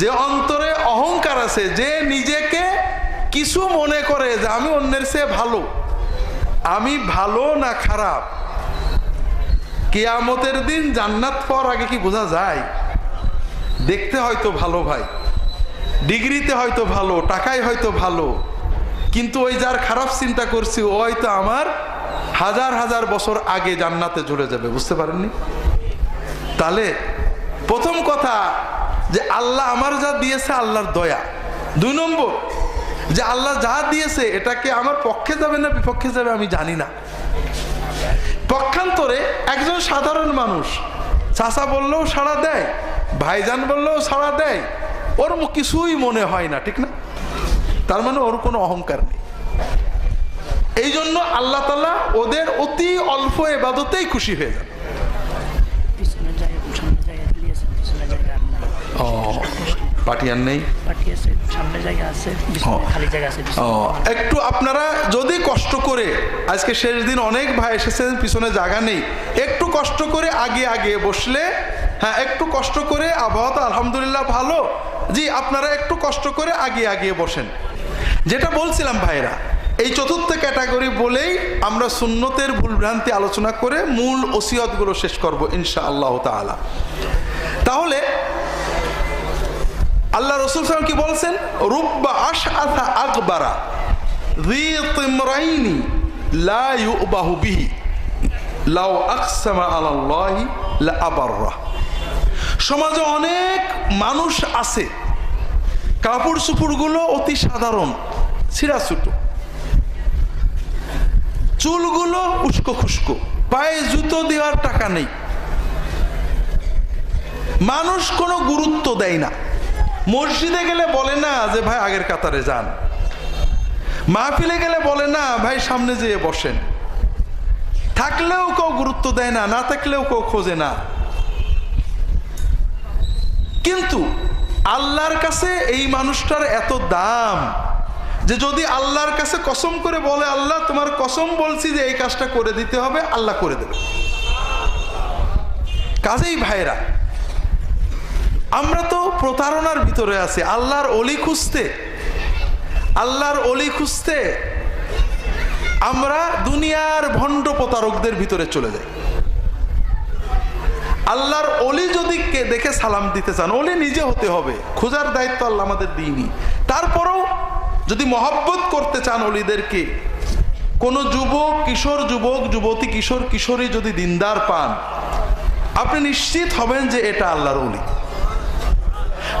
যে অন্তরে অহংকার আছে, যে নিজেকে কিছু মনে করে যে আমি অন্যের চেয়ে ভালো, আমি ভালো না খারাপ, কেয়ামতের দিন জান্নাত পাওয়ার আগে কি বোঝা যায়? দেখতে হয়তো ভালো ভাই, ডিগ্রিতে হয়তো ভালো, টাকায় হয়তো ভালো, কিন্তু ওই যার খারাপ চিন্তা করছি, ও হয়তো আমার হাজার হাজার বছর আগে জান্নাতে চলে যাবে, বুঝতে পারেননি? তাহলে প্রথম কথা যে আল্লাহ আমার যা দিয়েছে আল্লাহর দয়া। দুই নম্বর, যে আল্লাহ যা দিয়েছে এটাকে আমার পক্ষে যাবে না বিপক্ষে যাবে আমি জানি না। পক্ষান্তরে একজন সাধারণ মানুষ চাষা বললেও সাড়া দেয়, ভাইজান বললেও সাড়া দেয়, ওর কিছুই মনে হয় না, ঠিক না? তার মানে ওর কোনো অহংকার নেই। এই জন্য আল্লাহ তালা ওদের অতি অল্প এবাদতেই খুশি হয়ে যান। জায়গা আছে ও পিছনে একটু আপনারা যদি কষ্ট করে আজকে শেষ দিন অনেক ভাই এসেছেন পিছনে জায়গা নেই একটু কষ্ট করে আগে আগে বসলে হ্যাঁ একটু কষ্ট করে আবহাওয়া তো আলহামদুলিল্লাহ ভালো। জি আপনারা একটু কষ্ট করে আগে আগে বসেন। যেটা বলছিলাম ভাইরা এই চতুর্থ ক্যাটাগরি বলেই আমরা সুন্নতের ভুলভ্রান্তি আলোচনা করে মূল ওসিয়তগুলো শেষ করব ইনশা আল্লাহ তাআলা। তাহলে আল্লাহ রসুল কি বলছেন? আশ লাউ সমাজে অনেক মানুষ আছে কাপড় সুপুরগুলো অতি সাধারণ, ছিঁড়াছুটো। চুলগুলো উস্কো খুস্কো পায়ে জুতো দেওয়ার টাকা নেই। মানুষ কোনো গুরুত্ব দেয় না। মসজিদে গেলে বলে না যে, ভাই, আগের কাতারে যান। মাহফিলে গেলে বলে না, ভাই, সামনে যেয়ে বসেন। থাকলেও কেউ গুরুত্ব দেয় না না থাকলেও কেউ খোঁজে না। কিন্তু আল্লাহর কাছে এই মানুষটার এত দাম যে, যদি আল্লাহর কাছে কসম করে বলে, আল্লাহ, তোমার কসম বলছি যে, এই কাজটা করে দিতে হবে, আল্লাহ করে দেবে। কাজেই ভাইরা আমরা তো প্রতারণার ভিতরে আছি। আল্লাহর অলি খুঁজতে। আল্লাহর অলি খুঁজতে আমরা দুনিয়ার ভণ্ড প্রতারকদের ভিতরে চলে যাই। আল্লাহর অলি যদি কে দেখে সালাম দিতে চান, অলি নিজে হতে হবে। খোঁজার দায়িত্ব আল্লাহ আমাদের দিইনি। তারপরেও যদি মহব্বত করতে চান অলিদেরকে, কোনো যুবক, কিশোর যুবক, যুবতী, কিশোর, কিশোরী যদি দিনদার পান, আপনি নিশ্চিত হবেন যে এটা আল্লাহর অলি।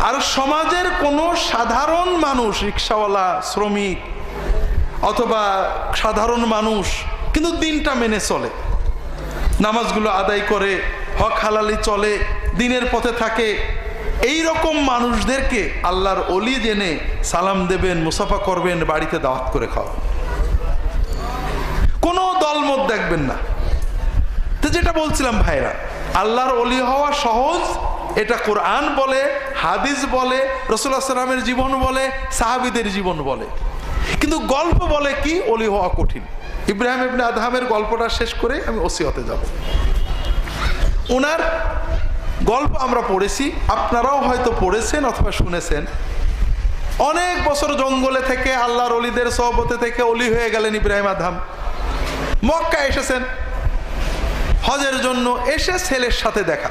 আর সমাজের কোনো সাধারণ মানুষ, রিক্সাওয়ালা, শ্রমিক, অথবা সাধারণ মানুষ, কিন্তু দিনটা মেনে চলে। নামাজগুলো আদায় করে, হক হালালি চলে, দিনের পথে থাকে। এই রকম মানুষদেরকে আল্লাহর অলি জেনে সালাম দেবেন, মুসাফা করবেন, বাড়িতে দাওয়াত করে খাওয়াবেন। কোনো দলমত দেখবেন না। তো যেটা বলছিলাম ভাইরা, আল্লাহর অলি হওয়া সহজ এটা কোরআন বলে, হাদিস বলে রসুল্লাহ সাল্লামের জীবন বলে, সাহাবিদের জীবন বলে। কিন্তু গল্প বলে কি? অলি হওয়া কঠিন। ইব্রাহিম ইবনে আদহামের গল্পটা শেষ করে আমি ওসিয়তে যাব। ওনার গল্প আমরা পড়েছি, আপনারাও হয়তো পড়েছেন অথবা শুনেছেন। অনেক বছর জঙ্গলে থেকে, আল্লাহর অলিদের সহবতে থেকে অলি হয়ে গেলেন ইব্রাহিম আদহাম। মক্কা এসেছেন। হজের জন্য এসে ছেলের সাথে দেখা।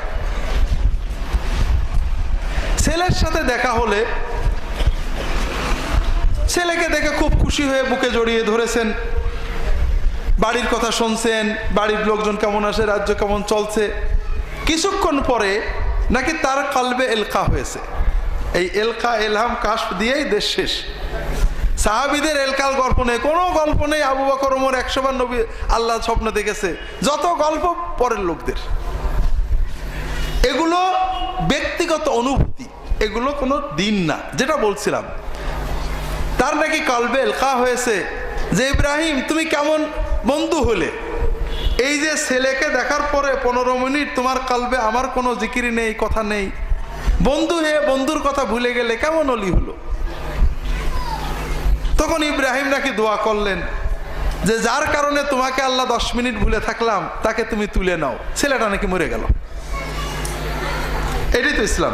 ছেলের সাথে দেখা হলে ছেলেকে দেখে খুব খুশি হয়ে বুকে জড়িয়ে ধরেছেন। বাড়ির কথা শুনছেন, বাড়ির লোকজন কেমন আসে, রাজ্য কেমন চলছে। কিছুক্ষণ পরে নাকি তার কালবে এলকা হয়েছে। এই এলকা, এলহাম কাশ দিয়েই দেশ শেষ। সাহাবিদের এলকাল গল্প নেই, কোনো গল্প নেই। আবু বকর, ওমর একশো বার নবী আল্লাহ স্বপ্ন দেখেছে। যত গল্প পরের লোকদের। এগুলো ব্যক্তিগত অনুভূতি। এগুলো কোনো দিন না, যেটা বলছিলাম। তার নাকি কলবে এলকা হয়েছে যে, ইব্রাহিম, তুমি কেমন বন্ধু হলে? এই যে ছেলেকে দেখার পরে পনেরো মিনিট তোমার কালবে আমার কোনো জিকিরি নেই, কথা নেই। বন্ধু হয়ে বন্ধুর কথা ভুলে গেলে কেমন অলি হলো? তখন ইব্রাহিম নাকি দোয়া করলেন যে, যার কারণে তোমাকে আল্লাহ দশ মিনিট ভুলে থাকলাম, তাকে তুমি তুলে নাও। ছেলেটা নাকি মরে গেল। এটাই তো ইসলাম।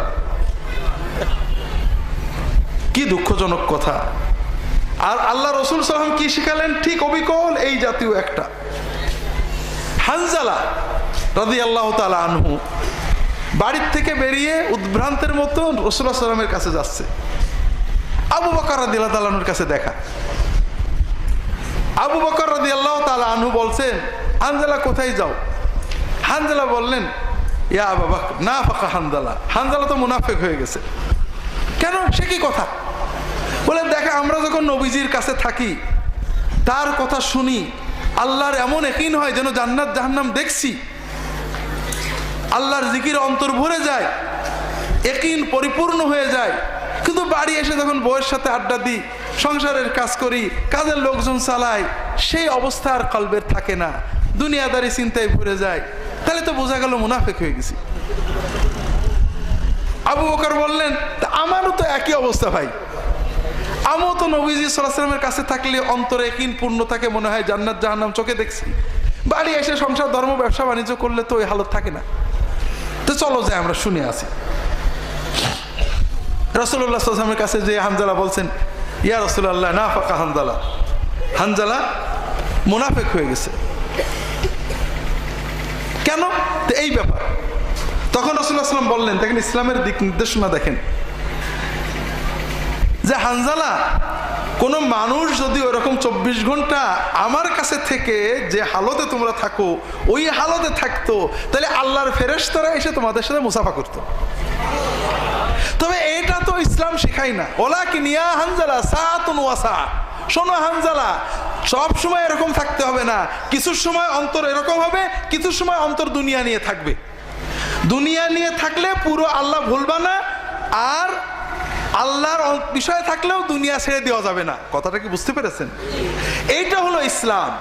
কি দুঃখজনক কথা। আর আল্লাহ রসুল সাল্লাম কি শিখালেন? ঠিক অবিকল এই জাতীয় একটা। হানজালা রাদি আল্লাহ তালা আনহু বাড়ির থেকে বেরিয়ে উদ্ভ্রান্তের মতো রসুল্লাহ সাল্লামের কাছে যাচ্ছে। আবু বকর রাদি আল্লাহ কাছে দেখা। আবু বকর রাদি আল্লাহ তালা আনহু বলছেন, হানজালা, কোথায় যাও? হানজালা বললেন ইয়া বাবা না ফাঁকা হানজালা। হানজালা তো মুনাফেক হয়ে গেছে। কেন? সে কি কথা? বলে, দেখা আমরা যখন নবীজির কাছে থাকি, তার কথা শুনি, আল্লাহর এমন একইন হয় যেন জান্নাত জাহান্নাম দেখছি। আল্লাহর জিকির অন্তর ভরে যায়, একইন পরিপূর্ণ হয়ে যায়। কিন্তু বাড়ি এসে যখন বউয়ের সাথে আড্ডা দিই, সংসারের কাজ করি, কাজের লোকজন চালাই সেই অবস্থা আর কলবের থাকে না। দুনিয়াদারি চিন্তায় ভরে যায়। তাহলে তো বোঝা গেল মুনাফেক হয়ে গেছি। আবু বকর বললেন আমারও তো একই অবস্থা ভাই। আমিও তো নবীজি সাল্লামের কাছে থাকলে অন্তরে কিন পূর্ণ থাকে মনে হয় জান্নাত, জাহান্নাম চোখে দেখছি। বাড়ি এসে সংসার, ধর্ম, ব্যবসা, বাণিজ্য করলে তো ওই হালত থাকে না। তো চলো যাই, আমরা শুনে আসি। রসুল্লাহ সাল্লামের কাছে যে হানজালা বলছেন, ইয়া রসুল্লাহ না ফাঁকা হানজালা। হানজালা মুনাফেক হয়ে গেছে। কেন? এই ব্যাপার। তখন রসুল্লাহ সাল্লাম বললেন, দেখেন ইসলামের দিক নির্দেশনা দেখেন। যে হানজালা, কোনো মানুষ যদি ওরকম চব্বিশ ঘণ্টা আমার কাছে থেকে যে হালতে তোমরা থাকো, ওই হালতে থাকতো, তাহলে আল্লাহর ফেরেশতারা এসে তোমাদের সাথে মুসাফা করতো। তবে এটা তো ইসলাম শেখাই না। ওলা কি নিয়া হানজালা সাতুন ওয়াসা। শোনো হানজালা সব সময় এরকম থাকতে হবে না। কিছু সময় অন্তর এরকম হবে, কিছু সময় অন্তর দুনিয়া নিয়ে থাকবে। দুনিয়া নিয়ে থাকলে পুরো আল্লাহ ভুলবা না, আর আল্লাহর বিষয়ে থাকলেও দুনিয়া ছেড়ে দেওয়া যাবে না। কথাটা কি বুঝতে পেরেছেন? এইটা হলো ইসলাম।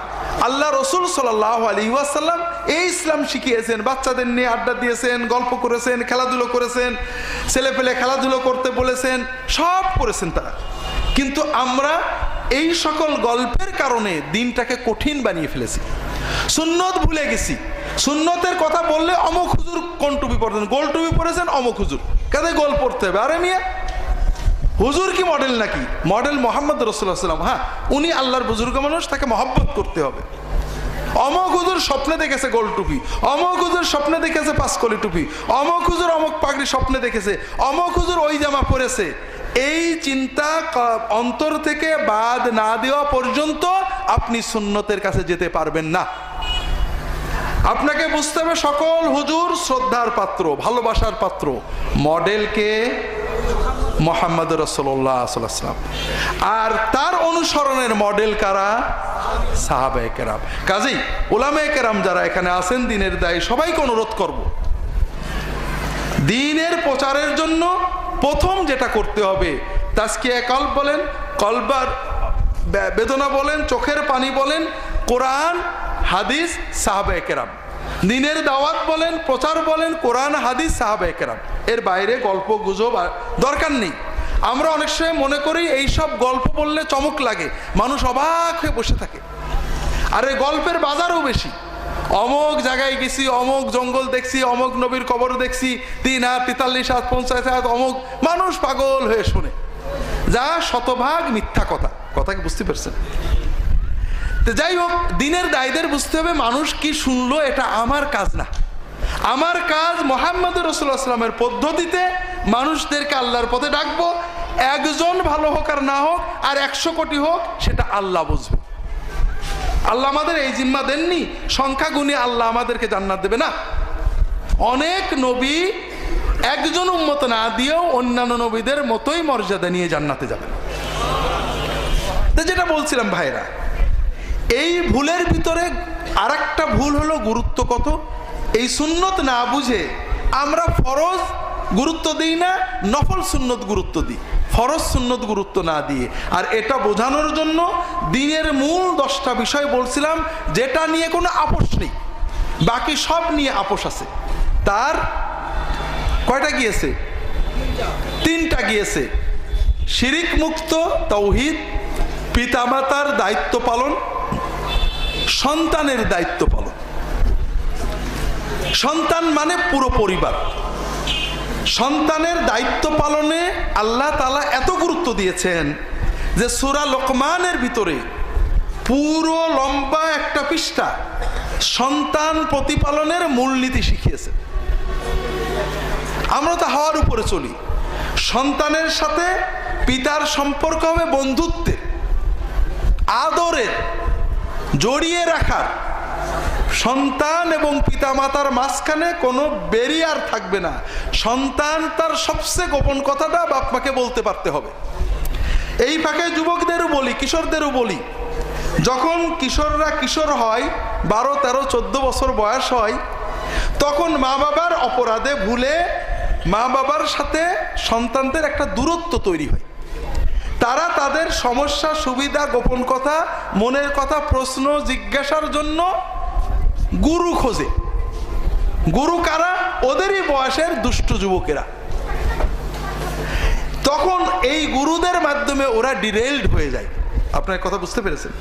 আল্লাহ রসুল সাল্লাহ আলী ওয়াসাল্লাম এই ইসলাম শিখিয়েছেন। বাচ্চাদের নিয়ে আড্ডা দিয়েছেন, গল্প করেছেন, খেলাধুলো করেছেন ছেলে পেলে খেলাধুলো করতে বলেছেন, সব করেছেন তারা। কিন্তু আমরা এই সকল গল্পের কারণে দিনটাকে কঠিন বানিয়ে ফেলেছি। সুন্নত ভুলে গেছি। সুন্নতের কথা বললে অমুক হুজুর কোন টুপি পড়তেন গোল টুপি পরেছেন অমুক হুজুর। কাদের গোল পড়তে হবে? আরে মিয়া, হুজুর কি মডেল নাকি? মডেল মোহাম্মদ রসুল্লাহ সাল্লাম। হ্যাঁ উনি আল্লাহর বুজুর্গ মানুষ, তাকে মহব্বত করতে হবে। অমক হুজুর স্বপ্নে দেখেছে গোল টুপি। অমক হুজুর স্বপ্নে দেখেছে পাঁচকলি টুপি। অমক হুজুর অমক পাগড়ি স্বপ্নে দেখেছে। অমক হুজুর ওই জামা পরেছে। এই চিন্তা অন্তর থেকে বাদ না দেওয়া পর্যন্ত আপনি সুন্নতের কাছে যেতে পারবেন না। আপনাকে বুঝতে হবে সকল হুজুর শ্রদ্ধার পাত্র, ভালোবাসার পাত্র। মডেলকে মোহাম্মদ রসোল্লাহ সাল্লাম আর তার অনুসরণের মডেল কারা? সাহাবে কেরাম। কাজেই ওলামে কেরাম যারা এখানে আছেন, দিনের দায় সবাইকে অনুরোধ করব। দিনের প্রচারের জন্য প্রথম যেটা করতে হবে তাস্কিয়া কল্প বলেন কলবার বেদনা বলেন, চোখের পানি বলেন, কোরআন, হাদিস সাহাবে কেরাম। দিনের দাওয়াত বলেন, প্রচার বলেন, কোরআন, হাদিস সাহাবে কেরাম। এর বাইরে গল্প, গুজব দরকার নেই। আমরা অনেক সময় মনে করি এই সব গল্প বললে চমক লাগে, মানুষ অবাক হয়ে বসে থাকে। আর এই গল্পের বাজারও বেশি। অমক জায়গায় গেছি অমক জঙ্গল দেখছি অমক নবীর কবর দেখছি। তিন হাত তেতাল্লিশ হাত, পঞ্চাশ হাত অমক মানুষ পাগল হয়ে শোনে। যা শতভাগ মিথ্যা কথা। কথা কি বুঝতে পারছেন? তো যাই হোক, দিনের দায়ীদের বুঝতে হবে মানুষ কি শুনলো, এটা আমার কাজ না। আমার কাজ মোহাম্মদ রসুল্লাহামের পদ্ধতিতে মানুষদেরকে আল্লাহর পথে ডাকবো। একজন ভালো হোক আর না হোক, আর একশো কোটি হোক, সেটা আল্লাহ বুঝবে। আল্লাহ আমাদের এই জিম্মা দেননি। সংখ্যা গুণে আল্লাহ আমাদেরকে জান্নাত দেবে না। অনেক নবী একজন উন্মত না দিয়েও অন্যান্য নবীদের মতোই মর্যাদা নিয়ে জান্নাতে যাবেন যেটা বলছিলাম ভাইরা, এই ভুলের ভিতরে আর ভুল হলো গুরুত্ব কত? এই সুন্নত না বুঝে আমরা ফরজ গুরুত্ব দিই না, নফল সুন্নত গুরুত্ব দিই। ফরজ সুন্নত গুরুত্ব না দিয়ে। আর এটা বোঝানোর জন্য দিনের মূল দশটা বিষয় বলছিলাম, যেটা নিয়ে কোনো আপোষ নেই। বাকি সব নিয়ে আপোষ আছে। তার কয়টা গিয়েছে? তিনটা গিয়েছে। শিরিক মুক্ত, তৌহিদ, পিতামাতার দায়িত্ব পালন, সন্তানের দায়িত্ব পালন। সন্তান মানে পুরো পরিবার। সন্তানের দায়িত্ব পালনে আল্লাহ তালা এত গুরুত্ব দিয়েছেন যে সুরা লোকমানের ভিতরে পুরো লম্বা একটা পৃষ্ঠা সন্তান প্রতিপালনের মূলনীতি শিখিয়েছে। আমরা তো হাওয়ার উপরে চলি। সন্তানের সাথে পিতার সম্পর্ক হবে বন্ধুত্বের, আদরের, জড়িয়ে রাখার। সন্তান এবং পিতামাতার মাঝখানে কোনো ব্যারিয়ার থাকবে না। সন্তান তার সবচেয়ে গোপন কথাটা বাপ মাকে বলতে পারতে হবে। এই ফাঁকে যুবকদেরও বলি, কিশোরদেরও বলি, যখন কিশোররা কিশোর হয়, বারো, তেরো, চোদ্দ বছর বয়স হয়, তখন মা বাবার অপরাধে ভুলে মা বাবার সাথে সন্তানদের একটা দূরত্ব তৈরি হয়। তারা তাদের সমস্যা, সুবিধা, গোপন কথা, মনের কথা, প্রশ্ন, জিজ্ঞাসার জন্য গুরু খোঁজে। গুরু কারা? ওদেরই বয়সের দুষ্ট যুবকেরা। তখন এই গুরুদের মাধ্যমে ওরা ডিরেলড হয়ে যায়। আপনার কথা বুঝতে পেরেছেন?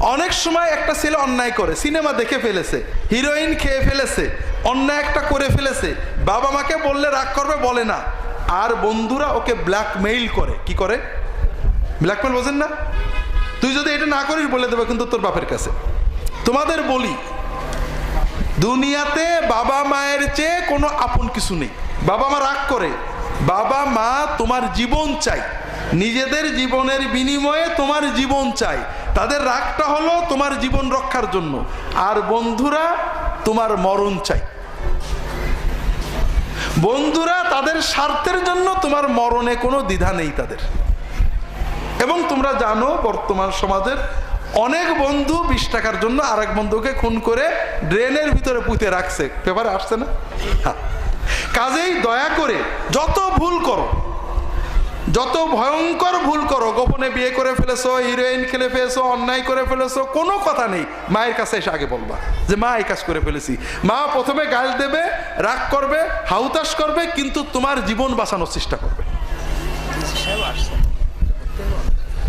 অনেক সময় একটা ছেলে অন্যায় করে, সিনেমা দেখে ফেলেছে, হিরোইন খেয়ে ফেলেছে, অন্যায় একটা করে ফেলেছে, বাবা মাকে বললে রাগ করবে, বলে না। আর বন্ধুরা ওকে ব্ল্যাকমেইল করে। কি করে? ব্ল্যাকমেল বোঝেন না? তুই যদি এটা না করিস, বলে দেবে কিন্তু তোর বাপের কাছে। তোমাদের বলি দুনিয়াতে বাবা মায়ের চেয়ে কোনো আপন কিছু নেই। বাবা মা রাগ করে। বাবা মা তোমার জীবন চাই নিজেদের জীবনের বিনিময়ে তোমার জীবন চাই তাদের রাগটা হলো তোমার জীবন রক্ষার জন্য। আর বন্ধুরা তোমার মরণ চাই বন্ধুরা তাদের স্বার্থের জন্য তোমার মরণে কোনো দ্বিধা নেই তাদের। এবং তোমরা জানো বর্তমান সমাজের অনেক বন্ধু বিশ টাকার জন্য আরেক বন্ধুকে খুন করে ড্রেনের ভিতরে পুঁতে রাখছে। পেপারে আসছে না? হ্যাঁ। কাজেই দয়া করে যত ভুল করো যত ভয়ঙ্কর ভুল করো গোপনে বিয়ে করে ফেলেছো হিরোইন খেলে ফেলেছো অন্যায় করে ফেলেছো কোনো কথা নেই। মায়ের কাছে এসে আগে বলবা যে মা এই কাজ করে ফেলেছি। মা প্রথমে গাল দেবে রাগ করবে হাউতাস করবে কিন্তু তোমার জীবন বাঁচানোর চেষ্টা করবে।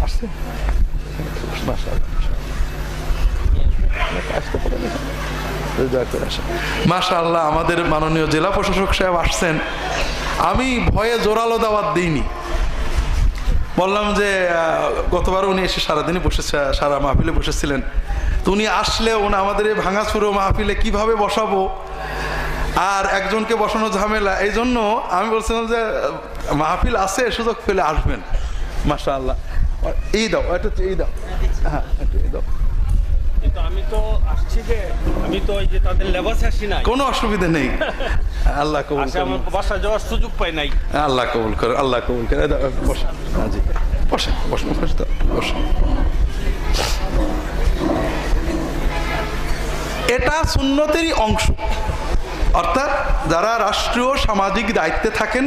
আসছে? আসছে মাশা আল্লাহ আমাদের মাননীয় জেলা প্রশাসক সাহেব আসছেন। আমি ভয়ে জোরালো দাওয়াত দিইনি। বললাম যে গতবার উনি এসে সারাদিনই বসে সারা মাহফিলে বসেছিলেন। তো উনি আসলে উনি আমাদের এই ভাঙাচুরো মাহফিলে কীভাবে বসাবো? আর একজনকে বসানো ঝামেলা। এই জন্য আমি বলছিলাম যে, মাহফিল আছে, সুযোগ পেলে আসবেন। মাশা আল্লাহ এই দাও এটা এই দাও। হ্যাঁ এই দাও। আমি তো আসছি যে আমি তো ওই যে তাদের লেবাসে আসি নাই। কোনো অসুবিধা নেই। আল্লাহ কবুল করুন। বাসা যাওয়ার সুযোগ পাই নাই। আল্লাহ কবুল করে আল্লাহ কবুল করে দাও, হ্যাঁ, জি। বসে। এটা সুন্নতেরই অংশ। অর্থাৎ যারা রাষ্ট্রীয় সামাজিক দায়িত্বে থাকেন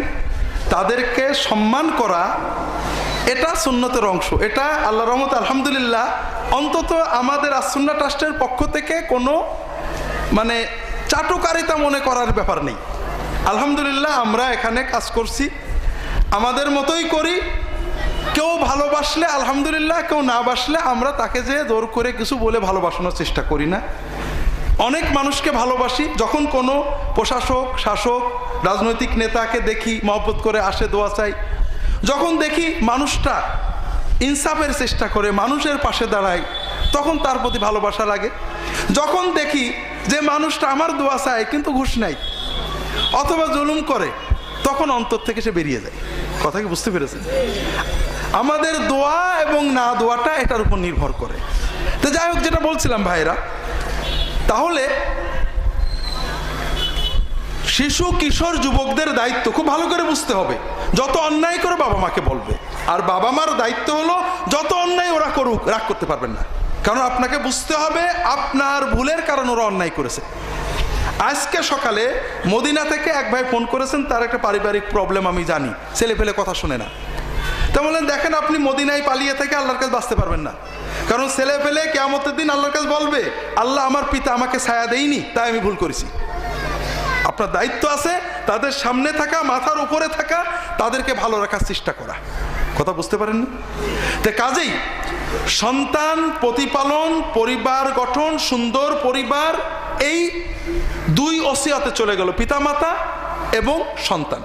তাদেরকে সম্মান করা এটা সুন্নতের অংশ। এটা আল্লাহ রহমত আলহামদুলিল্লাহ, অন্তত আমাদের আসুন্না ট্রাস্টের পক্ষ থেকে কোনো মানে চাটুকারিতা মনে করার ব্যাপার নেই। আলহামদুলিল্লাহ, আমরা এখানে কাজ করছি। আমাদের মতোই করি। কেউ ভালোবাসলে আলহামদুলিল্লাহ, কেউ না বাসলে আমরা তাকে যে জোর করে কিছু বলে ভালোবাসানোর চেষ্টা করি না। অনেক মানুষকে ভালোবাসি, যখন কোনো প্রশাসক, শাসক, রাজনৈতিক নেতাকে দেখি মহব্বত করে আসে, দোয়া চাই যখন দেখি মানুষটা ইনসাফের চেষ্টা করে, মানুষের পাশে দাঁড়ায়, তখন তার প্রতি ভালোবাসা লাগে। যখন দেখি যে মানুষটা আমার দোয়া চায় কিন্তু ঘুষ নাই অথবা জুলুম করে, তখন অন্তর থেকে সে বেরিয়ে যায়। কথা কি বুঝতে পেরেছেন? আমাদের দোয়া এবং না দোয়াটা এটার উপর নির্ভর করে। তো যাই হোক, যেটা বলছিলাম ভাইরা তাহলে শিশু, কিশোর, যুবকদের দায়িত্ব খুব ভালো করে বুঝতে হবে। যত অন্যায় করে বাবা মাকে বলবে। আর বাবা মার দায়িত্ব হলো, যত অন্যায় ওরা করুক, রাগ করতে পারবেন না। কারণ আপনাকে বুঝতে হবে, আপনার ভুলের কারণ ওরা অন্যায় করেছে। আজকে সকালে মদিনা থেকে এক ভাই ফোন করেছেন, তার একটা পারিবারিক প্রবলেম আমি জানি। ছেলে ফেলে কথা শুনে না। তা বললেন, দেখেন, আপনি মদিনায় পালিয়ে থেকে আল্লাহর কাছে বাঁচতে পারবেন না। কারণ ছেলে ফেলে কেয়ামতের দিন আল্লাহর কাছে বলবে, আল্লাহ আমার পিতা আমাকে ছায়া দেয়নি, তাই আমি ভুল করেছি। আপনার দায়িত্ব আছে, তাদের সামনে থাকা, মাথার উপরে থাকা, তাদেরকে ভালো রাখার চেষ্টা করা। কথা বুঝতে পারেন না তো কাজেই সন্তান প্রতিপালন, পরিবার গঠন, সুন্দর পরিবার, এই দুই অসিয়াতে চলে গেল পিতামাতা এবং সন্তান।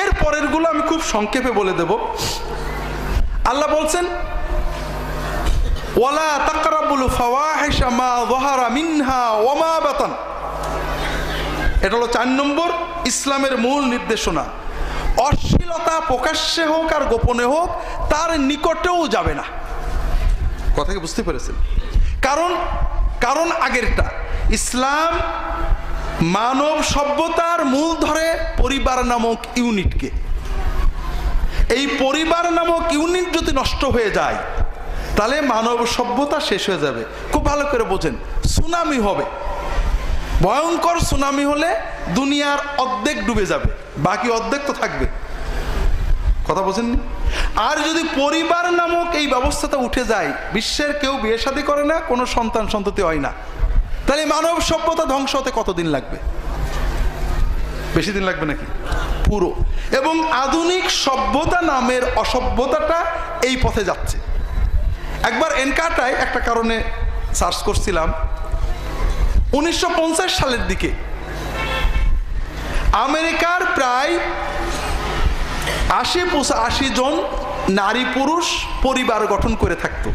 এর পরেরগুলো আমি খুব সংক্ষেপে বলে দেব। আল্লাহ বলছেন, ওয়ালা তাকরাবুল ফাওয়াহিশা মা যাহারা মিনহা ওয়া মা বাতান। এটা হলো চার নম্বর ইসলামের মূল নির্দেশনা। অশ্লীলতা প্রকাশ্যে হোক আর গোপনে হোক, তার নিকটেও যাবে না। কথা কি বুঝতে পেরেছেন? কারণ কারণ আগেরটা। ইসলাম মানব সভ্যতার মূল ধরে পরিবার নামক ইউনিটকে। এই পরিবার নামক ইউনিট যদি নষ্ট হয়ে যায়, তাহলে মানব সভ্যতা শেষ হয়ে যাবে। খুব ভালো করে বোঝেন। সুনামি হবে। ভয়ঙ্কর সুনামি হলে দুনিয়ার অর্ধেক ডুবে যাবে, বাকি অর্ধেক তো থাকবে। কথা বোঝেননি? আর যদি পরিবার নামক এই ব্যবস্থাটা উঠে যায়, বিশ্বের কেউ বিয়ে শাদী করে না, কোনো সন্তান সন্ততি হয় না। তাহলে মানব সভ্যতা ধ্বংস হতে কতদিন লাগবে? বেশি দিন লাগবে নাকি? পুরো। এবং আধুনিক সভ্যতা নামের অসভ্যতাটা এই পথে যাচ্ছে। একবার এনকাটায় একটা কারণে সার্চ করছিলাম উনিশশো পঞ্চাশ সালের দিকে আমেরিকার প্রায় আশি আশি জন নারী পুরুষ পরিবার গঠন করে থাকতো।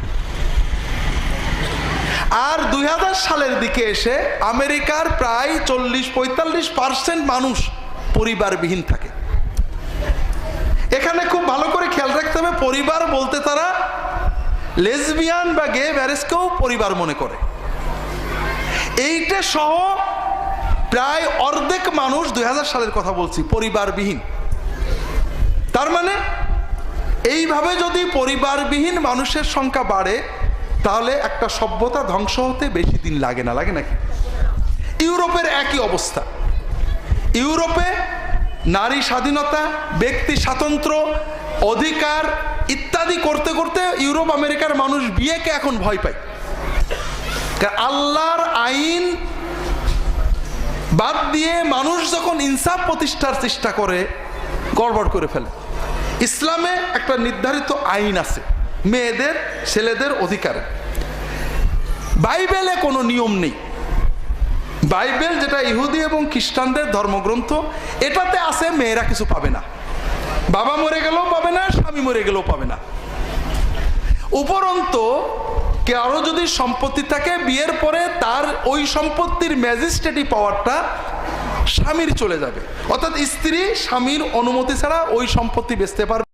আর দুই হাজার সালের দিকে এসে আমেরিকার প্রায় চল্লিশ পঁয়তাল্লিশ পার্সেন্ট মানুষ পরিবারবিহীন থাকে। এখানে খুব ভালো করে খেয়াল রাখতে হবে, পরিবার বলতে তারা লেসবিয়ান বা গে ম্যারেজকেও পরিবার মনে করে। এইটা সহ প্রায় অর্ধেক মানুষ দুই হাজার সালের কথা বলছি, পরিবারবিহীন। তার মানে এইভাবে যদি পরিবারবিহীন মানুষের সংখ্যা বাড়ে, তাহলে একটা সভ্যতা ধ্বংস হতে বেশি দিন লাগে না, লাগে নাকি? ইউরোপের একই অবস্থা। ইউরোপে নারী স্বাধীনতা, ব্যক্তি স্বাতন্ত্র্য অধিকার ইত্যাদি করতে করতে ইউরোপ, আমেরিকার মানুষ বিয়েকে এখন ভয় পায়। আল্লাহর আইন বাদ দিয়ে মানুষ যখন ইনসাফ প্রতিষ্ঠার চেষ্টা করে, গড়বড় করে ফেলে। ইসলামে একটা নির্ধারিত আইন আছে, মেয়েদের, ছেলেদের অধিকারে। বাইবেলে কোনো নিয়ম নেই। বাইবেল যেটা ইহুদি এবং খ্রিস্টানদের ধর্মগ্রন্থ, এটাতে আছে মেয়েরা কিছু পাবে না। বাবা মরে গেলেও পাবে না, স্বামী মরে গেলেও পাবে না। উপরন্ত কারও যদি সম্পত্তি থাকে, বিয়ের পরে তার ওই সম্পত্তির ম্যাজিস্ট্রেটি পাওয়ারটা স্বামীর চলে যাবে। অর্থাৎ স্ত্রী স্বামীর অনুমতি ছাড়া ওই সম্পত্তি বেচতে পারবে